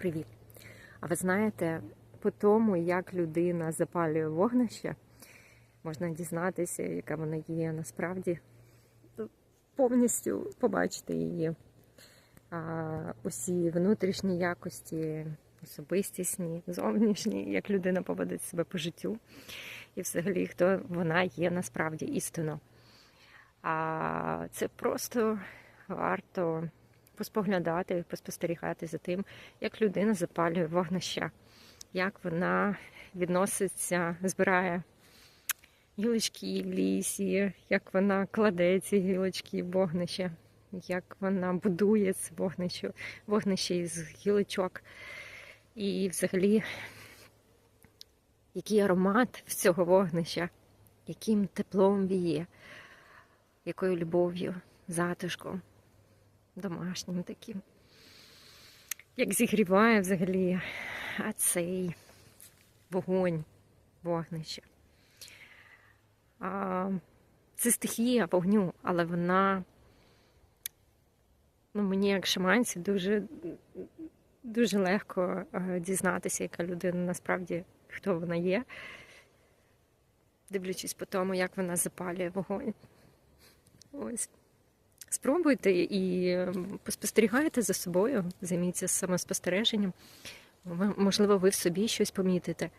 Привіт! А ви знаєте, по тому, як людина запалює вогнище, можна дізнатися, яка вона є насправді, повністю побачити її а, усі внутрішні якості, особистісні, зовнішні, як людина поводить себе по життю, і взагалі хто вона є насправді істинно. А це просто варто поспоглядати, поспостерігати за тим, як людина запалює вогнища, як вона відноситься, збирає гілочки в лісі, як вона кладе ці гілочки в вогнище, як вона будує це вогнище, вогнище із гілочок. І взагалі, який аромат цього вогнища, яким теплом віє, якою любов'ю, затишком домашнім таким. Як зігріває взагалі цей вогонь, вогнище. Це стихія вогню, але вона ну, мені, як шаманці, дуже, дуже легко е, дізнатися, яка людина насправді хто вона є, дивлячись по тому, як вона запалює вогонь. Ось. Спробуйте і поспостерігайте за собою, займіться самоспостереженням. Можливо, ви в собі щось помітите.